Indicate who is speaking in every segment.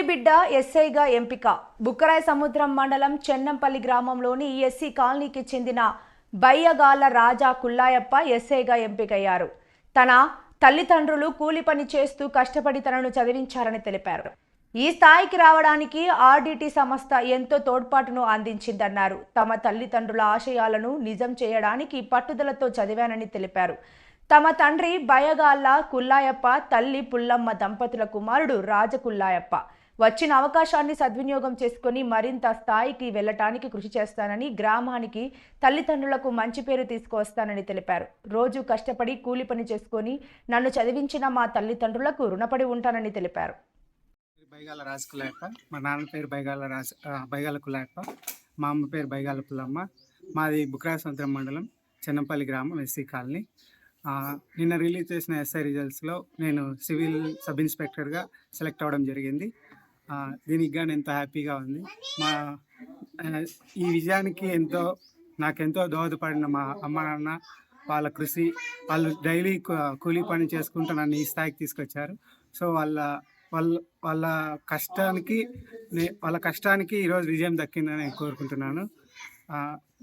Speaker 1: బిడ్డ ఎస్ఐగా ఎంపిక. బుక్కరాయ సముద్రం మండలం చెన్నంపల్లి గ్రామంలోని ఎస్సీ కాలనీకి చెందిన బయ్యగాల రాజా కుల్లాయప్ప ఎస్ఐగా ఎంపికయ్యారు. తన తల్లిదండ్రులు కూలి పని చేస్తూ కష్టపడి తనను చదివించారని తెలిపారు. ఈ స్థాయికి రావడానికి ఆర్డిటి సంస్థ ఎంతో తోడ్పాటును అందించిందన్నారు. తమ తల్లిదండ్రుల ఆశయాలను నిజం చేయడానికి పట్టుదలతో చదివానని తెలిపారు. తమ తండ్రి బయగాళ్ళ కుల్లాయప్ప తల్లి పుల్లమ్మ దంపతుల కుమారుడు రాజకుల్లాయప్ప వచ్చిన అవకాశాన్ని సద్వినియోగం చేసుకుని మరింత స్థాయికి వెళ్ళటానికి కృషి చేస్తానని గ్రామానికి తల్లిదండ్రులకు మంచి పేరు తీసుకువస్తానని తెలిపారు. రోజు కష్టపడి కూలి పని చేసుకొని నన్ను చదివించిన మా తల్లిదండ్రులకు రుణపడి ఉంటానని తెలిపారు.
Speaker 2: బైగాల రాజకులాయప్ప మా నాన్న పేరు బైగాల రాజ బైగాల కులాయప్ప మా అమ్మ పేరు బైగాల పుల్లమ్మ. మాది బుక్రా సముద్రం మండలం చెన్నంపల్లి గ్రామం ఎస్సీ కాలనీ. నిన్న రిలీజ్ చేసిన ఎస్ఐ రిజల్ట్స్లో నేను సివిల్ సబ్ ఇన్స్పెక్టర్గా సెలెక్ట్ అవ్వడం జరిగింది. దీనికిగా దీనికి గాను ఎంతో హ్యాపీగా ఉంది. మా ఈ విజయానికి ఎంతో నాకెంతో దోహదపడిన మా అమ్మ నాన్న వాళ్ళ కృషి వాళ్ళు డైలీ కూలీ పని చేసుకుంటూ నన్ను ఈ స్థాయికి తీసుకొచ్చారు. సో వాళ్ళ వాళ్ళ వాళ్ళ కష్టానికి వాళ్ళ కష్టానికి ఈరోజు విజయం దక్కిందని నేను కోరుకుంటున్నాను.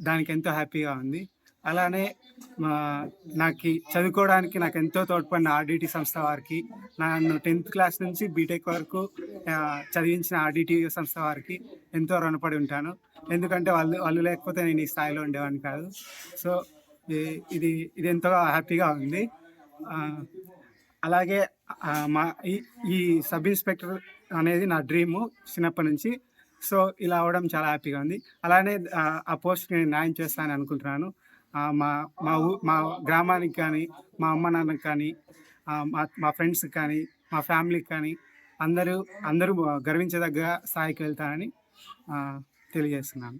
Speaker 2: దానికి ఎంతో హ్యాపీగా ఉంది. అలానే మా నాకు చదువుకోవడానికి నాకు ఎంతో తోడ్పడిన ఆర్డిటి సంస్థ వారికి నన్ను టెన్త్ క్లాస్ నుంచి బీటెక్ వరకు చదివించిన ఆర్డిటి సంస్థ వారికి ఎంతో రుణపడి ఉంటాను. ఎందుకంటే వాళ్ళు వాళ్ళు లేకపోతే నేను ఈ స్థాయిలో ఉండేవాడిని కాదు. సో ఇది ఇది ఎంతో హ్యాపీగా ఉంది. అలాగే మా ఈ ఈ సబ్ ఇన్స్పెక్టర్ అనేది నా డ్రీము చిన్నప్పటి నుంచి. సో ఇలా అవడం చాలా హ్యాపీగా ఉంది. అలానే ఆ, పోస్ట్ పోస్ట్కి నేను న్యాయం చేస్తానని అనుకుంటున్నాను. మా మా ఊ మా గ్రామానికి కానీ మా అమ్మ నాన్నకి కానీ మా మా ఫ్రెండ్స్కి కానీ మా ఫ్యామిలీకి కానీ అందరూ అందరూ గర్వించదగ్గ స్థాయికి వెళ్తారని తెలియజేస్తున్నాను.